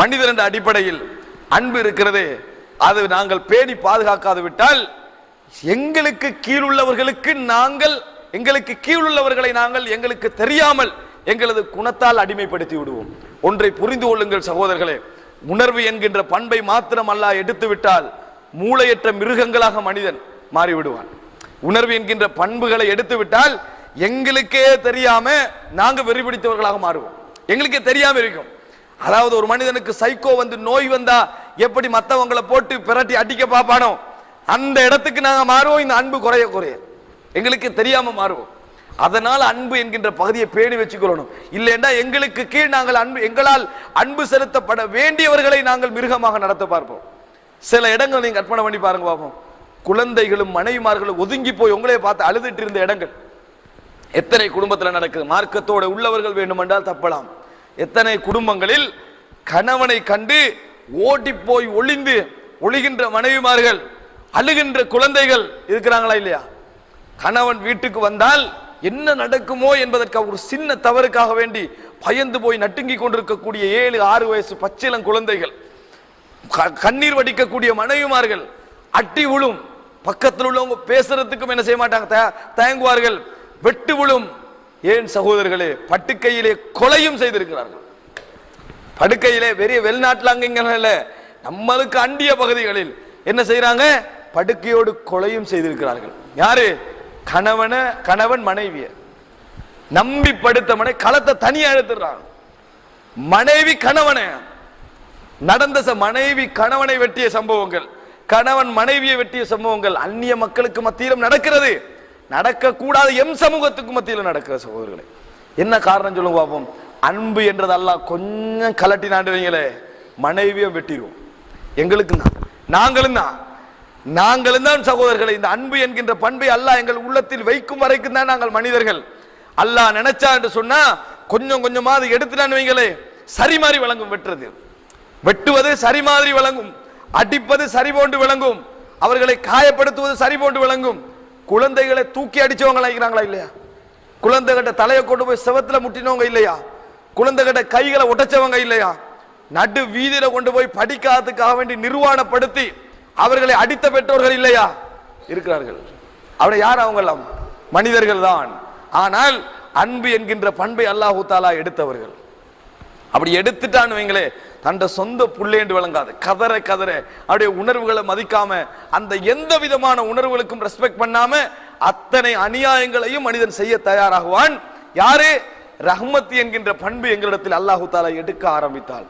மனிதர் என்ற அடிப்படையில் அன்பு இருக்கிறதே அது நாங்கள் பேணி பாதுகாக்காது விட்டால் எங்களுக்கு கீழுள்ளவர்களுக்கு நாங்கள் எங்களுக்கு கீழுள்ளவர்களை நாங்கள் எங்களுக்கு தெரியாமல் எங்களது குணத்தால் அடிமைப்படுத்தி விடுவோம். ஒன்றை புரிந்து கொள்ளுங்கள் சகோதரர்களே உணர்வு என்கின்ற பண்பை மாத்திரம் அல்லாஹ் எடுத்துவிட்டால் மூளையற்ற மிருகங்களாக மனிதன் மாறிவிடுவான். உணர்வு என்கின்ற பண்புகளை எடுத்துவிட்டால் எங்களுக்கே தெரியாம நாங்க வெறி பிடித்தவர்களாக மாறுவோம். எங்களுக்கே தெரியாம இருக்கும். அதாவது ஒரு மனிதனுக்கு சைக்கோ வந்து நோய் வந்தா எப்படி மற்றவங்களை போட்டு பிரட்டி அடிக்க பார்ப்பானோ? அந்த இடத்துக்கு நாங்கள் மாறுவோம் இந்த அன்பு குறைய குறைய. எங்களுக்கு தெரியாம மாறுவோம். அதனால் அன்பு என்கின்ற பகுதியை பேணி வச்சுக்கொள்ளணும். இல்லைன்னா எங்களுக்கு கீழ் நாங்கள் அன்பு எங்களால் அன்பு செலுத்தப்பட வேண்டியவர்களை நாங்கள் மிருகமாக நடத்த பார்ப்போம். சில இடங்கள் நீங்கள் கற்பனை பண்ணி பாருங்க பார்ப்போம் குழந்தைகளும் மனைவிமார்களும் ஒதுங்கி போய் உங்களே பார்த்து அழுதுட்டு இருந்த இடங்கள். எத்தனை குடும்பத்தில் நடக்குது? மார்க்கத்தோட உள்ளவர்கள் வேண்டுமென்றால் தப்பலாம். எத்தனை குடும்பங்களில் கணவனை கண்டு ஓடி போய் ஒளிந்து ஒளிகின்ற மனைவிமார்கள் அழுகின்ற குழந்தைகள் இருக்கிறாங்களா இல்லையா? கணவன் வீட்டுக்கு வந்தால் என்ன நடக்குமோ என்பதற்காக ஒரு சின்ன தவறுக்காக வேண்டி பயந்து போய் நட்டுங்கி கொண்டிருக்கக்கூடிய ஏழு ஆறு வயசு பச்சிலம் குழந்தைகள் க- கண்ணீர் வடிக்கக்கூடிய மனைவிமார்கள் அட்டி விழும் பக்கத்தில் உள்ளவங்க பேசுறதுக்கும் என்ன செய்ய மாட்டாங்க? தய- தயங்குவார்கள். வெட்டு விழும் ஏன் சகோதரர்களே பட்டுக்கையிலே கொலையும் செய்திருக்கிறார்கள். படுக்கையிலே பெரிய வெளிநாட்டில் அங்க நம்மளுக்கு அண்டிய பகுதிகளில் என்ன செய்யறாங்க படுக்கையோடு கொலையும் செய்திருக்கிறார்கள். யாரு? கணவன கணவன் மனைவிய. நம்பி படுத்தவனை களத்தை தனியா எடுத்துடுறாங்க. மனைவி கணவனை. நடந்த ச- மனைவி கணவனை வெட்டிய சம்பவங்கள் கணவன் மனைவியை வெட்டிய சம்பவங்கள் அந்நிய மக்களுக்கு மத்தியிலும் நடக்கிறது. நடக்கக்கூடாது எம் சமூகத்துக்கு மத்தியில் நடக்கிற சகோதரர்களே. என்ன காரணம் சொல்லுங்க பார்ப்போம் அன்பு என்றது கொஞ்சம் கலட்டி நாண்டுவீங்களே. மனைவியை வெட்டிடுவோம் எங்களுக்கு தான் நாங்களும் தான் நாங்களும் தான் சகோதரர்களை இந்த அன்பு என்கின்ற பண்பை அல்லாஹ் எங்கள் உள்ளத்தில் வைக்கும் வரைக்கும் தான் நாங்கள் மனிதர்கள். அல்லாஹ் நினைச்சா என்று சொன்னா கொஞ்சம் கொஞ்சமா அதை எடுத்துட்டான்னு வைங்களே சரி மாறி வழங்கும் வெட்டுறது. வெட்டுவது சரி மாதிரி விளங்கும். அடிப்பது சரி போன்று விளங்கும். அவர்களை காயப்படுத்துவது சரி போன்று விளங்கும். குழந்தைகளை தூக்கி அடிச்சவங்க இருக்கிறாங்களா இல்லையா? குழந்தைகிட்ட தலையை கொண்டு போய் செவத்துல முட்டினவங்க இல்லையா? குழந்தைகிட்ட கைகளை உடைச்சவங்க இல்லையா? நடு வீதியில கொண்டு போய் படிக்காததுக்காக வேண்டி நிர்வாணப்படுத்தி அவர்களை அடித்த பெற்றோர்கள் இல்லையா? இருக்கிறார்கள். அவரை யார் அவங்கெல்லாம் மனிதர்கள் தான். ஆனால் அன்பு என்கின்ற பண்பை அல்லாஹு தாலா எடுத்தவர்கள். அப்படி எடுத்துட்டான்னு வைங்களே தண்ட சொந்த புள்ளேண்டு விளங்காது. கதற கதற அப்படியே உணர்வுகளை மதிக்காம அந்த எந்த விதமான உணர்வுகளுக்கும் ரெஸ்பெக்ட் பண்ணாம அத்தனை அநியாயங்களையும் மனிதன் செய்ய தயாராகுவான். யாரு? ரஹ்மத் என்கின்ற பண்பு எங்களிடத்தில் அல்லாஹு தாலா எடுக்க ஆரம்பித்தாள்.